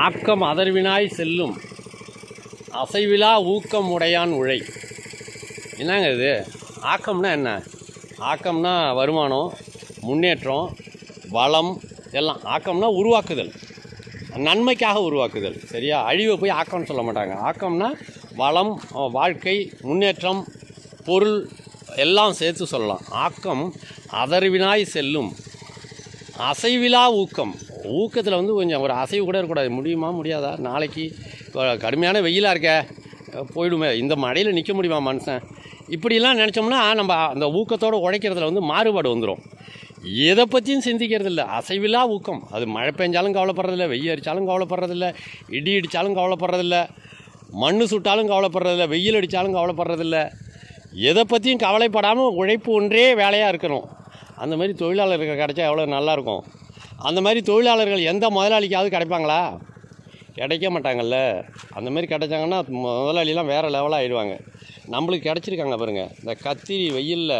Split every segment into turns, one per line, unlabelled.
ஆக்கம் அதர்வினாய் செல்லும். அசைவிலா ஊக்கம் உடையான் உழை. என்னங்க இது? ஆக்கம்னா என்ன? ஆக்கம்னா வருமானம் முன்னேற்றம் வளம் எல்லாம். ஆக்கம்னா உருவாக்குதல். நன்மைக்காக உருவாக்குதல். சரியா? அழிவை போய் ஆக்கம்னு சொல்ல மாட்டாங்க. ஆக்கம்னா வளம் வாழ்க்கை முன்னேற்றம் பொருள் எல்லாம் சேர்த்து சொல்லலாம். ஆக்கம் அதர்வினாய் செல்லும். அசைவிலா ஊக்கம். ஊக்கத்தில் வந்து கொஞ்சம் ஒரு அசைவு கூட இருக்கக்கூடாது. முடியுமா முடியாதா? நாளைக்கு இப்போ கடுமையான வெயிலாக இருக்க. போயிடுமே. இந்த மழையில் நிற்க முடியுமா மனுஷன்? இப்படிலாம் நினச்சோம்னா நம்ம அந்த ஊக்கத்தோடு உழைக்கிறதுல வந்து மாறுபாடு வந்துடும் எதை பற்றியும் சிந்திக்கிறது இல்லை அசைவிலா ஊக்கம். அது மழை பெஞ்சாலும் கவலைப்படுறதில்ல வெயில் அடித்தாலும் கவலைப்படுறதில்ல இடி அடித்தாலும் கவலைப்படுறதில்ல மண் சுட்டாலும் கவலைப்படுறதில்ல வெயில் அடித்தாலும் கவலைப்படுறதில்ல. எதை பற்றியும் கவலைப்படாமல் உழைப்பு ஒன்றே வேலையாக இருக்கணும். அந்த மாதிரி தொழிலாளர்கள் கிடச்சா எவ்வளோ நல்லாயிருக்கும் அந்த மாதிரி தொழிலாளர்கள் எந்த முதலாளிக்காவது கிடைப்பாங்களா? கிடைக்க மாட்டாங்கல்ல. அந்த மாதிரி கிடைச்சாங்கன்னா முதலாளிலாம் வேறு லெவலாக ஆயிடுவாங்க. நம்மளுக்கு கிடச்சிருக்காங்க பாருங்கள் இந்த கத்திரி வெயிலில்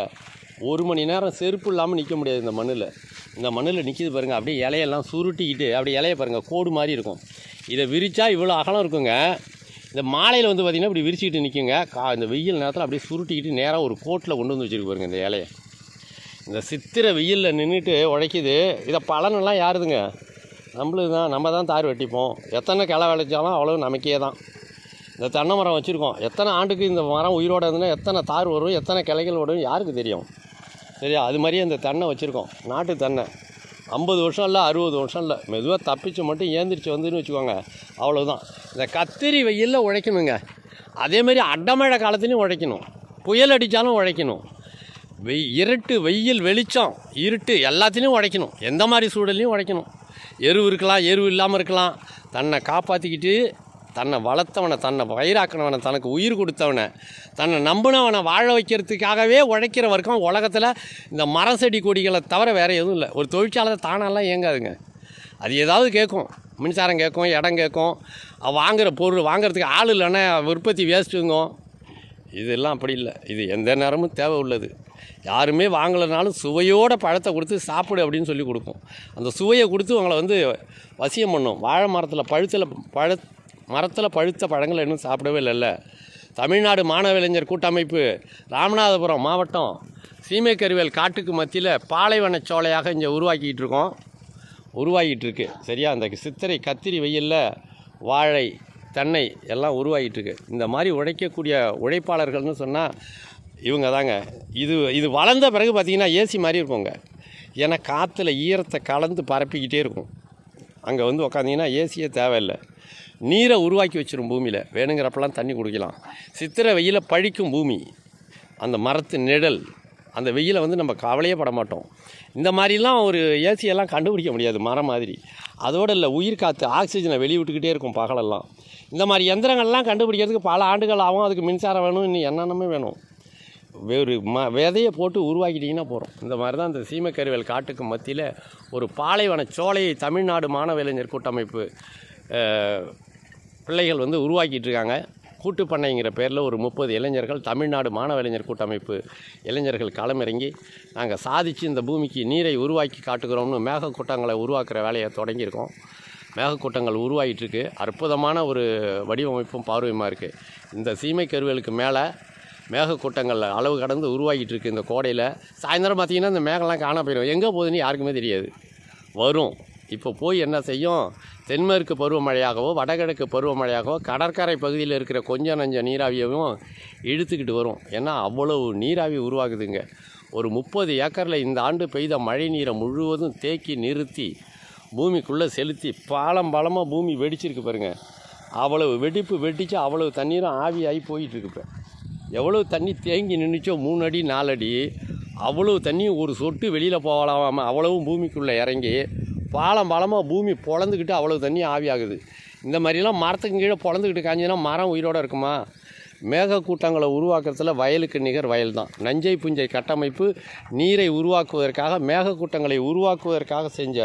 ஒரு மணி நேரம் செருப்பு இல்லாமல் நிற்க முடியாது இந்த மண்ணில். இந்த மண்ணில் நிற்கிது பாருங்கள் அப்படியே இலையெல்லாம் சுருட்டிக்கிட்டு அப்படியே இலைய பாருங்கள் கோடு மாதிரி இருக்கும். இதை விரித்தா இவ்வளோ அகலம் இருக்குங்க. இந்த மாலையில் வந்து பார்த்திங்கன்னா இப்படி விரிச்சிக்கிட்டு நிற்குங்க கா இந்த வெயில் நேரத்தில் அப்படியே சுருட்டிக்கிட்டு நேராக ஒரு கோட்டில் கொண்டு வந்து வச்சுருக்கு பாருங்க இந்த இலையை. இந்த சித்திரை வெயிலில் நின்றுட்டு உழைக்குது. இதை பலனெல்லாம் யாருதுங்க? நம்மளுக்கு தான் நம்ம தான் தார் வெட்டிப்போம். எத்தனை கிளை விளைச்சாலும் அவ்வளோ நமக்கே தான் இந்த தென்னை மரம் வச்சுருக்கோம். எத்தனை ஆண்டுக்கு இந்த மரம் உயிரோட இருந்ததுன்னா எத்தனை தார் வரும் எத்தனை கிளைகள் வரும் யாருக்கு தெரியும்? சரியா? அது மாதிரியே இந்த தென்னை வச்சுருக்கோம். நாட்டு தென்னை. ஐம்பது வருஷம் இல்லை அறுபது வருஷம் இல்லை. மெதுவாக தப்பிச்சு மட்டும் ஏந்திரிச்சு வந்துன்னு வச்சுக்கோங்க. அவ்வளோதான் இந்த கத்திரி வெயிலில் உழைக்கணுங்க. அதேமாதிரி அடமழை காலத்துலேயும் உழைக்கணும். புயல் அடித்தாலும் உழைக்கணும். வெய் இருட்டு வெயில் வெளிச்சம் இருட்டு எல்லாத்துலேயும் உடைக்கணும். எந்த மாதிரி சூழல்லையும் உடைக்கணும். எருவு இருக்கலாம் எருவு இல்லாமல் இருக்கலாம். தன்னை காப்பாற்றிக்கிட்டு தன்னை வளர்த்தவனை தன்னை வயிறாக்கினவனை தனக்கு உயிர் கொடுத்தவனை தன்னை நம்பினவனை வாழ வைக்கிறதுக்காகவே உழைக்கிற வரைக்கும் உலகத்தில் இந்த மரம் செடி கொடிகளை தவிர வேறு எதுவும் இல்லை. ஒரு தொழிற்சாலை தானெல்லாம் இயங்காதுங்க. அது ஏதாவது கேட்கும். மின்சாரம் கேட்கும் இடம் கேட்கும். வாங்குகிற பொருள் வாங்குறதுக்கு ஆள் இல்லைன்னா உற்பத்தி வேஸ்ட்டுங்கும் இதெல்லாம் அப்படி இல்லை. இது எந்த நேரமும் தேவை உள்ளது. யாருமே வாங்கலைனாலும் சுவையோட பழத்தை கொடுத்து சாப்பிடு அப்படின்னு சொல்லி கொடுப்போம் அந்த சுவையை கொடுத்து அவங்கள வந்து வசியம் பண்ணும். வாழை மரத்தில் பழுத்தில் பழ மரத்தில் பழுத்த பழங்களை இன்னும் சாப்பிடவே இல்லைல்ல தமிழ்நாடு மாணவ இளைஞர் கூட்டமைப்பு ராமநாதபுரம் மாவட்டம் சீமைக்கருவேல் காட்டுக்கு மத்தியில் பாலைவன சோலையாக இங்கே உருவாக்கிட்டு இருக்கோம். உருவாகிட்டு இருக்கு. சரியா? அந்த சித்திரை கத்திரி வெயிலில் வாழை தென்னை எல்லாம் உருவாகிட்டு இருக்கு. இந்த மாதிரி உழைக்கக்கூடிய உழைப்பாளர்கள்னு சொன்னால் இவங்க தாங்க இது இது வளர்ந்த பிறகு பார்த்திங்கன்னா ஏசி மாதிரி இருக்குங்க. ஏன்னா காற்றுல ஈரத்தை கலந்து பரப்பிக்கிட்டே இருக்கும். அங்கே வந்து உக்காந்திங்கன்னா ஏசியே தேவையில்லை. நீரை உருவாக்கி வச்சிரும் பூமியில். வேணுங்கிறப்பெல்லாம் தண்ணி குடிக்கலாம். சித்திரை வெயில பழிக்கும் பூமி. அந்த மரத்து நிழல். அந்த வெயிலை வந்து நம்ம கவலையே பட மாட்டோம். இந்த மாதிரிலாம் ஒரு ஏசியெல்லாம் கண்டுபிடிக்க முடியாது மரம் மாதிரி. அதோடு இல்லை உயிர் காற்று ஆக்சிஜனை வெளிவிட்டுக்கிட்டே இருக்கும் பகலெல்லாம். இந்த மாதிரி எந்திரங்கள்லாம் கண்டுபிடிக்கிறதுக்கு பல ஆண்டுகள் ஆகும். அதுக்கு மின்சாரம் வேணும் இன்னும் என்னென்னமே வேணும். ஒரு ம விதையை போட்டு உருவாக்கிட்டிங்கன்னா போகிறோம் இந்த மாதிரி தான் இந்த சீமக்கருவேல் காட்டுக்கு மத்தியில் ஒரு பாலைவன சோலையை தமிழ்நாடு மாணவிளைஞர் கூட்டமைப்பு பிள்ளைகள் வந்து உருவாக்கிட்டு இருக்காங்க. கூட்டு பண்ணைங்கிற பேரில் ஒரு முப்பது இளைஞர்கள் தமிழ்நாடு மாணவ இளைஞர் கூட்டமைப்பு இளைஞர்கள் களமிறங்கி நாங்கள் சாதித்து இந்த பூமிக்கு நீரை உருவாக்கி காட்டுகிறோம்னு மேகக்கூட்டங்களை உருவாக்குற வேலையை தொடங்கியிருக்கோம். மேகக்கூட்டங்கள் உருவாகிட்டுருக்கு அற்புதமான ஒரு வடிவமைப்பும் பார்வையுமாக இருக்குது இந்த சீமை கருவேலுக்கு மேலே மேகக்கூட்டங்களில் அளவு கடந்து உருவாகிட்டு இருக்கு இந்த கோடையில். சாயந்தரம் பார்த்தீங்கன்னா இந்த மேகம்லாம் காண போயிடும் எங்கே போகுதுன்னு யாருக்குமே தெரியாது. வரும். இப்போ போய் என்ன செய்யும்? தென்மேற்கு பருவமழையாகவோ வடகிழக்கு பருவமழையாகவோ கடற்கரை பகுதியில் இருக்கிற கொஞ்சம் நஞ்ச நீராவியவும் இழுத்துக்கிட்டு வரும். ஏன்னா அவ்வளவு நீராவி உருவாகுதுங்க. ஒரு முப்பது ஏக்கரில் இந்த ஆண்டு பெய்த மழை நீரை முழுவதும் தேக்கி நிறுத்தி பூமிக்குள்ளே செலுத்தி பாலம் பாலமாக பூமி வெடிச்சிருக்கு பாருங்கள் அவ்வளவு வெடிப்பு வெடித்து அவ்வளவு தண்ணீரும் ஆவியாகி போயிட்டு இப்போ. எவ்வளோ தண்ணி தேங்கி நின்றுச்சோ மூணு அடி நாலு அடி அவ்வளோ தண்ணி ஒரு சொட்டு வெளியில் போகலாம் அவ்வளவும் பூமிக்குள்ளே இறங்கி பாலம் பாலமாக பூமி பொழந்துக்கிட்டு அவ்வளோ தண்ணி ஆவியாகுது இந்த மாதிரிலாம் மரத்துக்கு கீழே பொழந்துக்கிட்டு காஞ்சினா மரம் உயிரோடு இருக்குமா? மேகக்கூட்டங்களை உருவாக்குறதுல வயலுக்கு நிகர் வயல் தான் நஞ்சை புஞ்சை கட்டமைப்பு நீரை உருவாக்குவதற்காக மேகக்கூட்டங்களை உருவாக்குவதற்காக செஞ்ச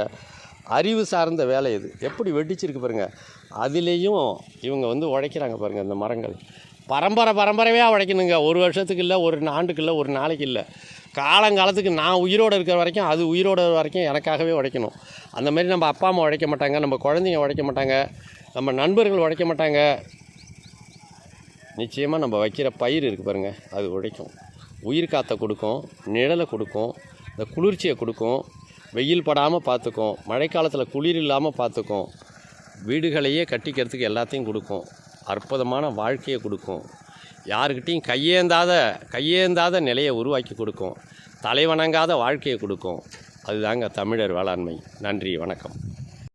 அறிவு சார்ந்த வேலை இது. எப்படி வெடிச்சிருக்கு பாருங்கள் அதுலேயும் இவங்க வந்து உழைக்கிறாங்க பாருங்கள் இந்த மரங்கள். பரம்பரை பரம்பரையாக உழைக்கணுங்க ஒரு வருஷத்துக்கு இல்லை ஒரு ஆண்டுக்கு இல்லை ஒரு நாளைக்கு இல்லை. காலங்காலத்துக்கு நான் உயிரோடு இருக்கிற வரைக்கும் அது உயிரோடு இருக்கிற வரைக்கும் எனக்காகவே உழைக்கணும் அந்த மாதிரி நம்ம அப்பா அம்மா உழைக்க மாட்டாங்க நம்ம குழந்தைங்க உழைக்க மாட்டாங்க நம்ம நண்பர்கள் உழைக்க மாட்டாங்க. நிச்சயமாக நம்ம வைக்கிற பயிர் இருக்குது பாருங்கள் அது உழைக்கும் உயிர் காற்றை கொடுக்கும் நிழலை கொடுக்கும் இந்த குளிர்ச்சியை கொடுக்கும். வெயில் படாமல் பார்த்துக்கும் மழைக்காலத்தில் குளிர் இல்லாமல் பார்த்துக்கும் வீடுகளையே கட்டிக்கிறதுக்கு எல்லாத்தையும் கொடுக்கும். அற்புதமான வாழ்க்கையை கொடுக்கும். யாருக்கிட்டையும் கையேந்தாத கையேந்தாத நிலையை உருவாக்கி கொடுக்கும். தலைவணங்காத வாழ்க்கையை கொடுக்கும். அதுதாங்க தமிழர் வேளாண்மை. நன்றி வணக்கம்.